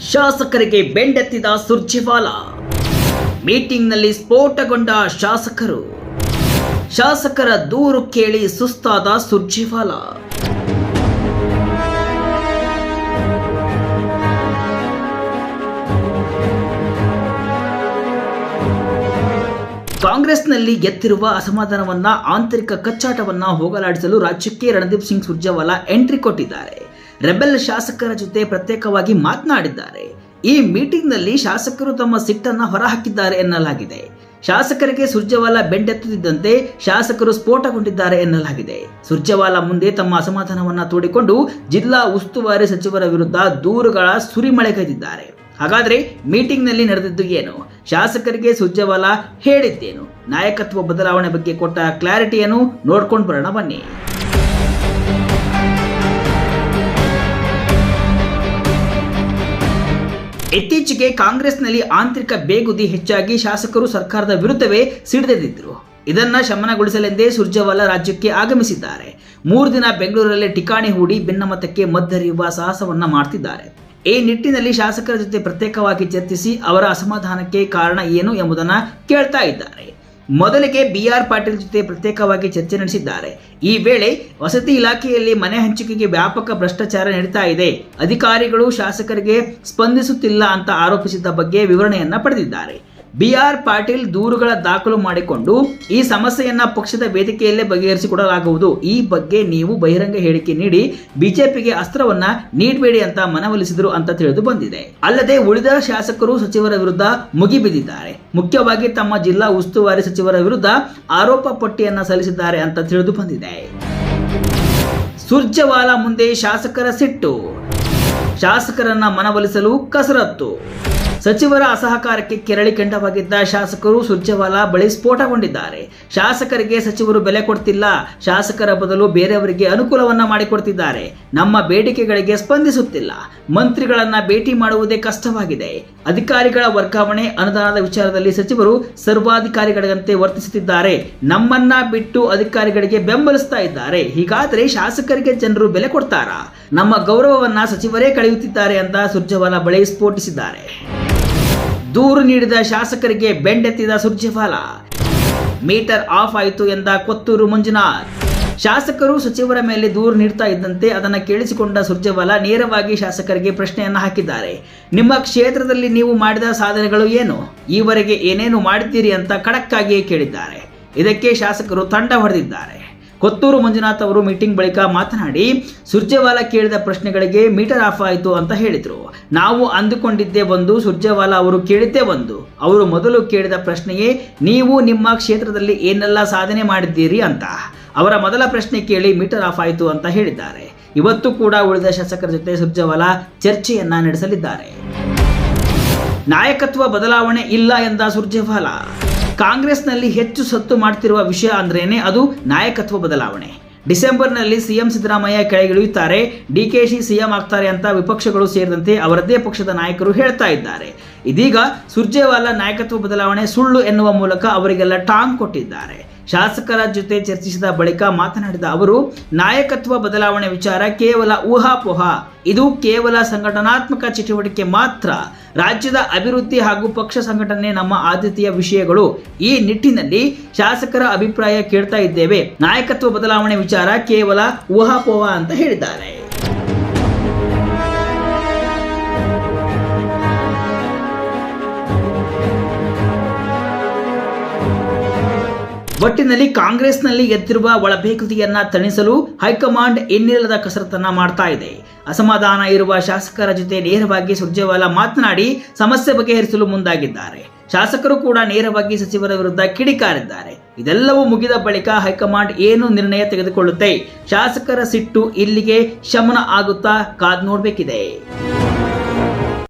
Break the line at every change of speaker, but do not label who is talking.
ಶಾಸಕರಿಗೆ ಬೆಂಡೆತ್ತಿದ ಸುರ್ಜೇವಾಲ. ಮೀಟಿಂಗ್ನಲ್ಲಿ ಸ್ಫೋಟಗೊಂಡ ಶಾಸಕರು. ಶಾಸಕರ ದೂರು ಕೇಳಿ ಸುಸ್ತಾದ ಸುರ್ಜೇವಾಲ. ಕಾಂಗ್ರೆಸ್ನಲ್ಲಿ ಎತ್ತಿರುವ ಅಸಮಾಧಾನವನ್ನ, ಆಂತರಿಕ ಕಚ್ಚಾಟವನ್ನ ಹೋಗಲಾಡಿಸಲು ರಾಜ್ಯಕ್ಕೆ ರಣದೀಪ್ ಸಿಂಗ್ ಸುರ್ಜೇವಾಲಾ ಎಂಟ್ರಿ ಕೊಟ್ಟಿದ್ದಾರೆ. ರೆಬೆಲ್ ಶಾಸಕರ ಜೊತೆ ಪ್ರತ್ಯೇಕವಾಗಿ ಮಾತನಾಡಿದ್ದಾರೆ. ಈ ಮೀಟಿಂಗ್ನಲ್ಲಿ ಶಾಸಕರು ತಮ್ಮ ಸಿಟ್ಟನ್ನ ಹೊರಹಾಕಿದ್ದಾರೆ ಎನ್ನಲಾಗಿದೆ. ಶಾಸಕರಿಗೆ ಸುರ್ಜೇವಾಲಾ ಬೆಂಡೆತ್ತುತ್ತಿದ್ದಂತೆ ಶಾಸಕರು ಸ್ಫೋಟಗೊಂಡಿದ್ದಾರೆ ಎನ್ನಲಾಗಿದೆ. ಸುರ್ಜೇವಾಲಾ ಮುಂದೆ ತಮ್ಮ ಅಸಮಾಧಾನವನ್ನು ತೋಡಿಕೊಂಡು ಜಿಲ್ಲಾ ಉಸ್ತುವಾರಿ ಸಚಿವರ ವಿರುದ್ಧ ದೂರುಗಳ ಸುರಿಮಳೆಗೈದಿದ್ದಾರೆ ಹಾಗಾದ್ರೆ ಮೀಟಿಂಗ್ನಲ್ಲಿ ನಡೆದಿದ್ದು ಏನು? ಶಾಸಕರಿಗೆ ಸುರ್ಜೇವಾಲಾ ಹೇಳಿದ್ದೇನು? ನಾಯಕತ್ವ ಬದಲಾವಣೆ ಬಗ್ಗೆ ಕೊಟ್ಟ ಕ್ಲಾರಿಟಿಯನ್ನು ನೋಡ್ಕೊಂಡು ಬರೋಣ ಬನ್ನಿ. ಇತ್ತೀಚೆಗೆ ಕಾಂಗ್ರೆಸ್ನಲ್ಲಿ ಆಂತರಿಕ ಬೇಗುದಿ ಹೆಚ್ಚಾಗಿ ಶಾಸಕರು ಸರ್ಕಾರದ ವಿರುದ್ಧವೇ ಸಿಡಿದೆದ್ದಿದ್ರು. ಇದನ್ನ ಶಮನಗೊಳಿಸಲೆಂದೇ ಸುರ್ಜೇವಾಲಾ ರಾಜ್ಯಕ್ಕೆ ಆಗಮಿಸಿದ್ದಾರೆ. ಮೂರು ದಿನ ಬೆಂಗಳೂರಲ್ಲಿ ಠಿಕಾಣಿ ಹೂಡಿ ಭಿನ್ನಮತಕ್ಕೆ ಮದ್ದರಿಯುವ ಸಾಹಸವನ್ನ ಮಾಡ್ತಿದ್ದಾರೆ. ಈ ನಿಟ್ಟಿನಲ್ಲಿ ಶಾಸಕರ ಜೊತೆ ಪ್ರತ್ಯೇಕವಾಗಿ ಚರ್ಚಿಸಿ ಅವರ ಅಸಮಾಧಾನಕ್ಕೆ ಕಾರಣ ಏನು ಎಂಬುದನ್ನು ಕೇಳ್ತಾ ಇದ್ದಾರೆ. ಮೊದಲಿಗೆ ಬಿ ಆರ್ ಪಾಟೀಲ್ ಜೊತೆ ಪ್ರತ್ಯೇಕವಾಗಿ ಚರ್ಚೆ ನಡೆಸಿದ್ದಾರೆ. ಈ ವೇಳೆ ವಸತಿ ಇಲಾಖೆಯಲ್ಲಿ ಮನೆ ಹಂಚಿಕೆಗೆ ವ್ಯಾಪಕ ಭ್ರಷ್ಟಾಚಾರ ನಡೀತಾ ಇದೆ. ಅಧಿಕಾರಿಗಳು ಶಾಸಕರಿಗೆ ಸ್ಪಂದಿಸುತ್ತಿಲ್ಲ ಅಂತ ಆರೋಪಿಸಿದ್ದ ಬಗ್ಗೆ ವಿವರಣೆಯನ್ನ ಪಡೆದಿದ್ದಾರೆ. ಬಿ ಆರ್ ಪಾಟೀಲ್ ದೂರುಗಳ ದಾಖಲು ಮಾಡಿಕೊಂಡು ಈ ಸಮಸ್ಯೆಯನ್ನ ಪಕ್ಷದ ವೇದಿಕೆಯಲ್ಲೇ ಬಗೆಹರಿಸಿಕೊಡಲಾಗುವುದು. ಈ ಬಗ್ಗೆ ನೀವು ಬಹಿರಂಗ ಹೇಳಿಕೆ ನೀಡಿ ಬಿಜೆಪಿಗೆ ಅಸ್ತ್ರವನ್ನ ನೀಡಬೇಡಿ ಅಂತ ಮನವೊಲಿಸಿದ್ರು ಅಂತ ತಿಳಿದು ಬಂದಿದೆ. ಅಲ್ಲದೆ ಉಳಿದ ಶಾಸಕರು ಸಚಿವರ ವಿರುದ್ಧ ಮುಗಿಬಿದ್ದಿದ್ದಾರೆ ಮುಖ್ಯವಾಗಿ ತಮ್ಮ ಜಿಲ್ಲಾ ಉಸ್ತುವಾರಿ ಸಚಿವರ ವಿರುದ್ಧ ಆರೋಪ ಪಟ್ಟಿಯನ್ನ ಸಲ್ಲಿಸಿದ್ದಾರೆ ಅಂತ ತಿಳಿದು ಬಂದಿದೆ. ಸುರ್ಜವಾಲಾ ಮುಂದೆ ಶಾಸಕರ ಸಿಟ್ಟು. ಶಾಸಕರನ್ನ ಮನವೊಲಿಸಲು ಕಸರತ್ತು. ಸಚಿವರ ಅಸಹಕಾರಕ್ಕೆ ಕೆರಳಿ ಕೆಂಡವಾಗಿದ್ದ ಶಾಸಕರು ಸುರ್ಜೇವಾಲಾ ಬಳಿ ಸ್ಫೋಟಗೊಂಡಿದ್ದಾರೆ. ಶಾಸಕರಿಗೆ ಸಚಿವರು ಬೆಲೆ ಕೊಡ್ತಿಲ್ಲ. ಶಾಸಕರ ಬದಲು ಬೇರೆಯವರಿಗೆ ಅನುಕೂಲವನ್ನ ಮಾಡಿಕೊಡ್ತಿದ್ದಾರೆ. ನಮ್ಮ ಬೇಡಿಕೆಗಳಿಗೆ ಸ್ಪಂದಿಸುತ್ತಿಲ್ಲ. ಮಂತ್ರಿಗಳನ್ನ ಭೇಟಿ ಮಾಡುವುದೇ ಕಷ್ಟವಾಗಿದೆ. ಅಧಿಕಾರಿಗಳ ವರ್ಗಾವಣೆ ಅನುದಾನದ ವಿಚಾರದಲ್ಲಿ ಸಚಿವರು ಸರ್ವಾಧಿಕಾರಿಗಳಂತೆ ವರ್ತಿಸುತ್ತಿದ್ದಾರೆ. ನಮ್ಮನ್ನ ಬಿಟ್ಟು ಅಧಿಕಾರಿಗಳಿಗೆ ಬೆಂಬಲಿಸ್ತಾ ಇದ್ದಾರೆ. ಹೀಗಾದರೆ ಶಾಸಕರಿಗೆ ಜನರು ಬೆಲೆ ಕೊಡ್ತಾರಾ? ನಮ್ಮ ಗೌರವವನ್ನ ಸಚಿವರೇ ಕಳೆಯುತ್ತಿದ್ದಾರೆ ಅಂತ ಸುರ್ಜೇವಾಲಾ ಬಳಿ ಸ್ಫೋಟಿಸಿದ್ದಾರೆ. ದೂರು ನೀಡಿದ ಶಾಸಕರಿಗೆ ಬೆಂಡೆತ್ತಿದ ಸುರ್ಜೇವಾಲಾ. ಮೀಟರ್ ಆಫ್ ಆಯಿತು ಎಂದ ಕೊತ್ತೂರು ಮಂಜುನಾಥ್. ಶಾಸಕರು ಸಚಿವರ ಮೇಲೆ ದೂರು ನೀಡ್ತಾ ಇದ್ದಂತೆ ಅದನ್ನು ಕೇಳಿಸಿಕೊಂಡ ಸುರ್ಜೆವಾಲ ನೇರವಾಗಿ ಶಾಸಕರಿಗೆ ಪ್ರಶ್ನೆಯನ್ನು ಹಾಕಿದ್ದಾರೆ. ನಿಮ್ಮ ಕ್ಷೇತ್ರದಲ್ಲಿ ನೀವು ಮಾಡಿದ ಸಾಧನೆಗಳು ಏನು? ಈವರೆಗೆ ಏನೇನು ಮಾಡಿದ್ದೀರಿ ಅಂತ ಖಡಕ್ಕಾಗಿಯೇ ಕೇಳಿದ್ದಾರೆ. ಇದಕ್ಕೆ ಶಾಸಕರು ತಂಡ ಹೊಡೆದಿದ್ದಾರೆ. ಕೊತ್ತೂರು ಮಂಜುನಾಥ್ ಅವರು ಮೀಟಿಂಗ್ ಬಳಿಕ ಮಾತನಾಡಿ, ಸುರ್ಜೇವಾಲಾ ಕೇಳಿದ ಪ್ರಶ್ನೆಗಳಿಗೆ ಮೀಟರ್ ಆಫ್ ಆಯಿತು ಅಂತ ಹೇಳಿದರು. ನಾವು ಅಂದುಕೊಂಡಿದ್ದೇ ಒಂದು ಸುರ್ಜೇವಾಲಾ ಅವರು ಕೇಳಿದ್ದೇ ಒಂದು ಅವರು ಮೊದಲು ಕೇಳಿದ ಪ್ರಶ್ನೆಯೇ, ನೀವು ನಿಮ್ಮ ಕ್ಷೇತ್ರದಲ್ಲಿ ಏನೆಲ್ಲ ಸಾಧನೆ ಮಾಡಿದ್ದೀರಿ ಅಂತ. ಅವರ ಮೊದಲ ಪ್ರಶ್ನೆ ಕೇಳಿ ಮೀಟರ್ ಆಫ್ ಆಯಿತು ಅಂತ ಹೇಳಿದ್ದಾರೆ. ಇವತ್ತು ಕೂಡ ಉಳಿದ ಶಾಸಕರ ಜೊತೆ ಸುರ್ಜೇವಾಲಾ ಚರ್ಚೆಯನ್ನ ನಡೆಸಲಿದ್ದಾರೆ. ನಾಯಕತ್ವ ಬದಲಾವಣೆ ಇಲ್ಲ ಎಂದ ಸುರ್ಜೇವಾಲಾ. ಕಾಂಗ್ರೆಸ್ನಲ್ಲಿ ಹೆಚ್ಚು ಸತ್ತು ಮಾಡ್ತಿರುವ ವಿಷಯ ಅಂದ್ರೇನೆ ಅದು ನಾಯಕತ್ವ ಬದಲಾವಣೆ. ಡಿಸೆಂಬರ್ನಲ್ಲಿ ಸಿಎಂ ಸಿದ್ದರಾಮಯ್ಯ ಕೆಳಗಿಳಿಯುತ್ತಾರೆ. ಡಿಕೆಶಿ ಸಿಎಂ ಆಗ್ತಾರೆ ಅಂತ ವಿಪಕ್ಷಗಳು ಸೇರಿದಂತೆ ಅವರದ್ದೇ ಪಕ್ಷದ ನಾಯಕರು ಹೇಳ್ತಾ ಇದ್ದಾರೆ. ಇದೀಗ ಸುರ್ಜೇವಾಲಾ ನಾಯಕತ್ವ ಬದಲಾವಣೆ ಸುಳ್ಳು ಎನ್ನುವ ಮೂಲಕ ಅವರಿಗೆಲ್ಲ ಟಾಂಗ್ ಕೊಟ್ಟಿದ್ದಾರೆ. ಶಾಸಕರ ಜೊತೆ ಚರ್ಚಿಸಿದ ಬಳಿಕ ಮಾತನಾಡಿದ ಅವರು, ನಾಯಕತ್ವ ಬದಲಾವಣೆ ವಿಚಾರ ಕೇವಲ ಊಹಾಪೋಹ. ಇದು ಕೇವಲ ಸಂಘಟನಾತ್ಮಕ ಚಟುವಟಿಕೆ ಮಾತ್ರ. ರಾಜ್ಯದ ಅಭಿವೃದ್ಧಿ ಹಾಗೂ ಪಕ್ಷ ಸಂಘಟನೆ ನಮ್ಮ ಆದ್ಯತೆಯ ವಿಷಯಗಳು. ಈ ನಿಟ್ಟಿನಲ್ಲಿ ಶಾಸಕರ ಅಭಿಪ್ರಾಯ ಕೇಳ್ತಾ ಇದ್ದೇವೆ. ನಾಯಕತ್ವ ಬದಲಾವಣೆ ವಿಚಾರ ಕೇವಲ ಊಹಾಪೋಹ ಅಂತ ಹೇಳಿದ್ದಾರೆ. ಒಟ್ಟಿನಲ್ಲಿ ಕಾಂಗ್ರೆಸ್ನಲ್ಲಿ ಎದ್ದಿರುವ ಒಳಬೇಗುದಿಯನ್ನ ತಣಿಸಲು ಹೈಕಮಾಂಡ್ ಇನ್ನಿಲ್ಲದ ಕಸರತ್ತನ್ನ ಮಾಡ್ತಾ ಇದೆ. ಅಸಮಾಧಾನ ಇರುವ ಶಾಸಕರ ಜೊತೆ ನೇರವಾಗಿ ಸುರ್ಜೇವಾಲಾ ಮಾತನಾಡಿ ಸಮಸ್ಯೆ ಬಗೆಹರಿಸಲು ಮುಂದಾಗಿದ್ದಾರೆ. ಶಾಸಕರು ಕೂಡ ನೇರವಾಗಿ ಸಚಿವರ ವಿರುದ್ಧ ಕಿಡಿಕಾರಿದ್ದಾರೆ. ಇದೆಲ್ಲವೂ ಮುಗಿದ ಬಳಿಕ ಹೈಕಮಾಂಡ್ ಏನು ನಿರ್ಣಯ ತೆಗೆದುಕೊಳ್ಳುತ್ತೆ? ಶಾಸಕರ ಸಿಟ್ಟು ಇಲ್ಲಿಗೆ ಶಮನ ಆಗುತ್ತಾ ಕಾದ್ ನೋಡ್ಬೇಕಿದೆ.